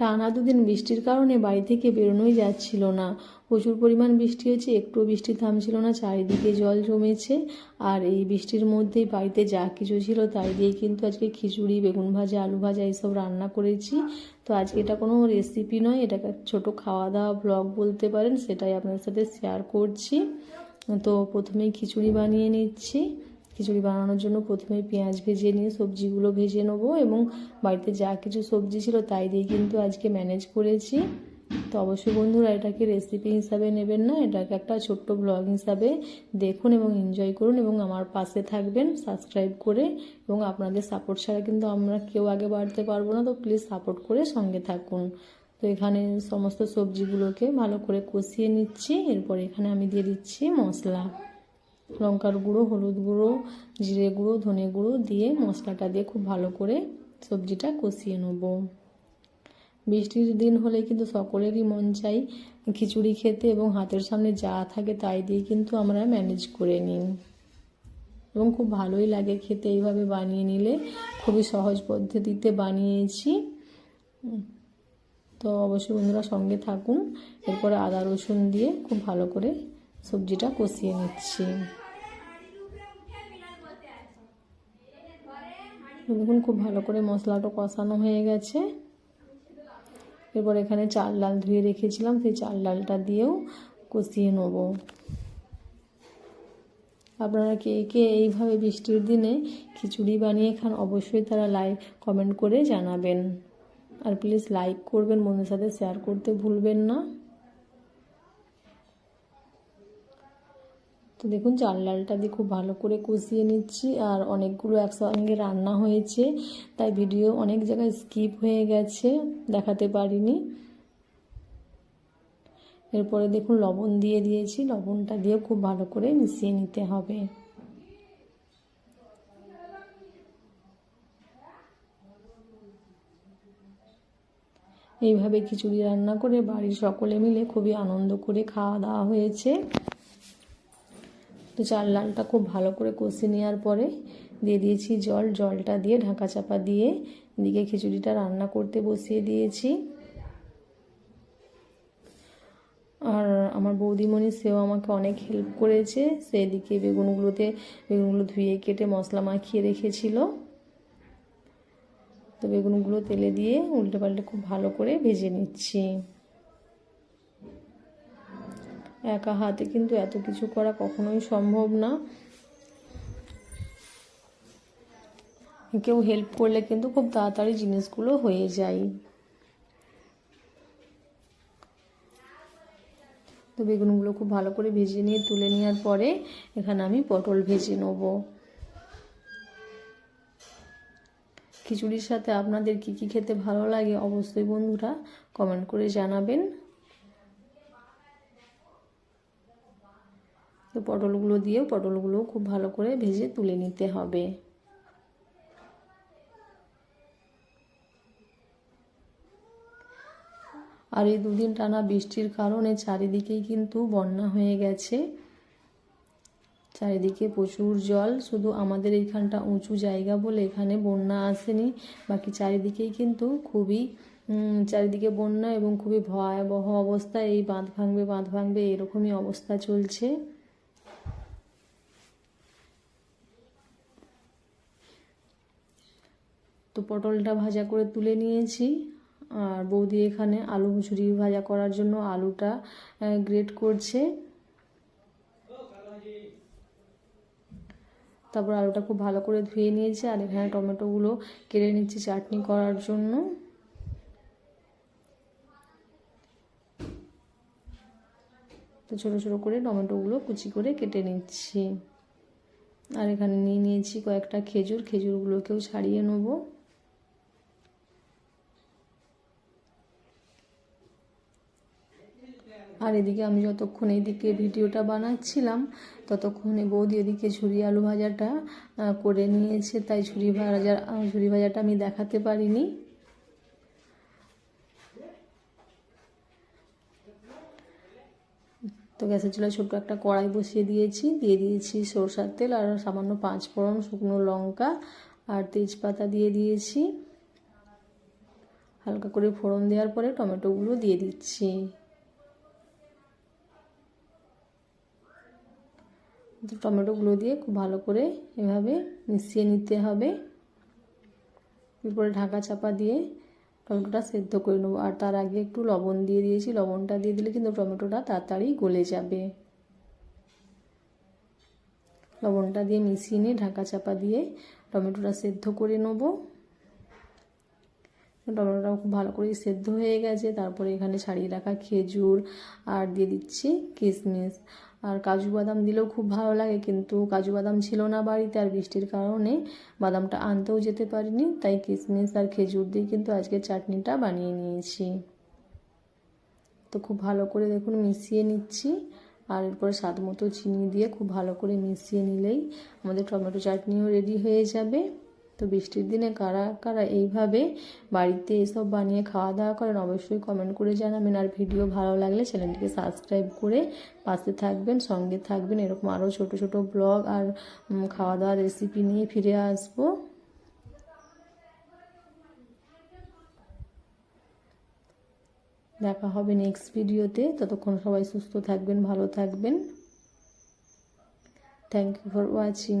টানা দুদিন বৃষ্টির কারণে বাড়ি থেকে বেরোনোই যাচ্ছিল না। প্রচুর পরিমাণ বৃষ্টি হয়েছে, একটুও বৃষ্টি থামছিল না, চারিদিকে জল জমেছে আর এই বৃষ্টির মধ্যেই বাড়িতে যা কিছু ছিল তাই দিয়ে কিন্তু আজকে খিচুড়ি, বেগুন ভাজা, আলু ভাজা এইসব রান্না করেছি। তো আজকে এটা কোনো রেসিপি নয় একটা ছোটো খাওয়া দাওয়া ব্লগ বলতে পারেন, সেটাই আপনার সাথে শেয়ার করছি। তো প্রথমেই খিচুড়ি বানিয়ে নিচ্ছি। খিচুড়ি বানানোর জন্য প্রথমে পেঁয়াজ ভেজে নিয়ে সবজিগুলো ভেজে নেব এবং বাড়িতে যা কিছু সবজি ছিল তাই দিয়ে কিন্তু আজকে ম্যানেজ করেছি। তো অবশ্যই বন্ধুরা এটাকে রেসিপি হিসাবে নেবেন না, এটাকে একটা ছোট্ট ব্লগ হিসাবে দেখুন এবং এনজয় করুন এবং আমার পাশে থাকবেন সাবস্ক্রাইব করে এবং আপনাদের সাপোর্ট ছাড়া কিন্তু আমরা কেউ আগে বাড়তে পারব না, তো প্লিজ সাপোর্ট করে সঙ্গে থাকুন। তো এখানে সমস্ত সবজিগুলোকে ভালো করে কষিয়ে নিচ্ছি, এরপর এখানে আমি দিয়ে দিচ্ছি মশলা। লঙ্কার গুঁড়ো, হলুদ গুঁড়ো, জিরে গুঁড়ো, ধনে গুঁড়ো দিয়ে মশলাটা দিয়ে খুব ভালো করে সবজিটা কষিয়ে নেব। বৃষ্টির দিন হলে কিন্তু সকলেরই মন চাই খিচুড়ি খেতে এবং হাতের সামনে যা থাকে তাই দিয়ে কিন্তু আমরা ম্যানেজ করে নিই। এবং খুব ভালোই লাগে খেতে এইভাবে বানিয়ে নিলে। খুবই সহজ পদ্ধতিতে বানিয়েছি। তো অবশ্যই বন্ধুরা সঙ্গে থাকুন। এরপরে আদা রসুন দিয়ে খুব ভালো করে সবজিটা কষিয়ে নিচ্ছি। দেখুন, খুব ভালো করে মশলাটা কষানো হয়ে গেছে। এরপর এখানে চাল ডাল ধুয়ে রেখেছিলাম, সেই চাল ডালটা দিয়েও কষিয়ে নেব। আপনারা কে কে এইভাবে বৃষ্টির দিনে খিচুড়ি বানিয়ে খান, অবশ্যই তারা লাইক কমেন্ট করে জানাবেন। আর প্লিজ লাইক করবেন, বন্ধুদের সাথে শেয়ার করতে ভুলবেন না। তো দেখুন চাল ডালটা দিয়ে খুব ভালো করে কষিয়ে নিচ্ছি আর অনেকগুলো একসঙ্গে রান্না হয়েছে, তাই ভিডিও অনেক জায়গায় স্কিপ হয়ে গেছে, দেখাতে পারিনি। এরপরে দেখুন, লবণ দিয়ে দিয়েছি, লবণটা দিয়ে খুব ভালো করে মিশিয়ে নিতে হবে। এইভাবে খিচুড়ি রান্না করে বাড়ির সকলে মিলে খুবই আনন্দ করে খাওয়া দাওয়া হয়েছে। তো চাল ডালটা খুব ভালো করে কষে নেওয়ার পরে দিয়ে দিয়েছি জল। জলটা দিয়ে ঢাকা চাপা দিয়ে এদিকে খিচুড়িটা রান্না করতে বসিয়ে দিয়েছি। আর আমার বৌদিমণি, সেও আমাকে অনেক হেল্প করেছে। সেদিকে বেগুনগুলোতে, বেগুনগুলো ধুয়ে কেটে মশলা মাখিয়ে রেখেছিল। তো বেগুনগুলো তেলে দিয়ে উল্টে পাল্টে খুব ভালো করে ভেজে নিচ্ছি। একা হাতে কিন্তু এত কিছু করা কখনোই সম্ভব না। কেউ হেল্প করলে কিন্তু খুব তাড়াতাড়ি জিনিসগুলো হয়ে যায়। তো বেগুনগুলো খুব ভালো করে ভেজে নিয়ে, তুলে নেওয়ার পরে এখানে আমি পটল ভেজে নেব। খিচুড়ির সাথে আপনাদের কি কি খেতে ভালো লাগে অবশ্যই বন্ধুরা কমেন্ট করে জানাবেন। তো পটলগুলো দিয়েও পটলগুলো খুব ভালো করে ভেজে তুলে নিতে হবে। আর এই দুদিন টানা বৃষ্টির কারণে চারিদিকেই কিন্তু বন্যা হয়ে গেছে। চারিদিকে প্রচুর জল, শুধু আমাদের এইখানটা উঁচু জায়গা বলে এখানে বন্যা আসেনি। বাকি চারিদিকেই কিন্তু খুবই চারিদিকে বন্যা এবং খুবই ভয়াবহ অবস্থা। এই বাঁধ ভাঙবে বাঁধ ভাঙবে, এরকমই অবস্থা চলছে। তো পটলটা ভাজা করে তুলে নিয়েছি। আর বৌদি এখানে আলু ঝুরি ভাজা করার জন্য আলুটা গ্রেট করছে। তারপর আলুটা খুব ভালো করে ধুয়ে নিয়েছি আর এখানে টমেটোগুলো কেটে নিচ্ছি চাটনি করার জন্য। তো ছোটো ছোটো করে টমেটোগুলো কুচি করে কেটে নিচ্ছি। আর এখানে নিয়ে নিয়েছি কয়েকটা খেজুর, খেজুরগুলোকেও ছাড়িয়ে নেব। আর এদিকে আমি যতক্ষণ এইদিকে ভিডিওটা বানাচ্ছিলাম, ততক্ষণে বৌদি এদিকে ঝুরি আলু ভাজাটা করে নিয়েছে। তাই ঝুরি ভাজা ঝুরি ভাজাটা আমি দেখাতে পারিনি। তো গ্যাসের চুলায় ছোট্ট একটা কড়াই বসিয়ে দিয়েছি। দিয়ে দিয়েছি সরষার তেল আর সামান্য পাঁচ ফোড়ন, শুকনো লঙ্কা আর তেজপাতা দিয়ে দিয়েছি। হালকা করে ফোড়ন দেওয়ার পরে টমেটোগুলো দিয়ে দিচ্ছি। টমেটোগুলো দিয়ে খুব ভালো করে এভাবে মিশিয়ে নিতে হবে। এরপরে ঢাকা চাপা দিয়ে টমেটোটা সেদ্ধ করে নেব। আর তার আগে একটু লবণ দিয়ে দিয়েছি। লবণটা দিয়ে দিলে কিন্তু টমেটোটা তাড়াতাড়ি গলে যাবে। লবণটা দিয়ে মিশিয়ে নিয়ে ঢাকা চাপা দিয়ে টমেটোটা সেদ্ধ করে নেব। টমেটোটা খুব ভালো করে সেদ্ধ হয়ে গেছে। তারপরে এখানে ছাড়িয়ে রাখা খেজুর আর দিয়ে দিচ্ছি কিশমিশ। আর কাজু বাদাম দিলেও খুব ভালো লাগে, কিন্তু কাজু বাদাম ছিল না বাড়িতে আর বৃষ্টির কারণে বাদামটা আনতেও যেতে পারিনি, তাই কিশমিশ আর খেজুর দিয়ে কিন্তু আজকে চাটনিটা বানিয়ে নিয়েছি। তো খুব ভালো করে দেখুন মিশিয়ে নিচ্ছি, আর এরপরে স্বাদ মতো চিনি দিয়ে খুব ভালো করে মিশিয়ে নিলেই আমাদের টমেটো চাটনিও রেডি হয়ে যাবে। তো বৃষ্টির দিনে কারা কারা এইভাবে বাড়িতে এসব বানিয়ে খাওয়া দাওয়া করেন, অবশ্যই কমেন্ট করে জানাবেন। আর ভিডিও ভালো লাগলে চ্যানেলটিকে সাবস্ক্রাইব করে পাশে থাকবেন, সঙ্গে থাকবেন। এরকম আরও ছোট ছোট ব্লগ আর খাওয়া দাওয়ার রেসিপি নিয়ে ফিরে আসব। দেখা হবে নেক্সট ভিডিওতে ততক্ষণ সবাই সুস্থ থাকবেন, ভালো থাকবেন। Thank you for watching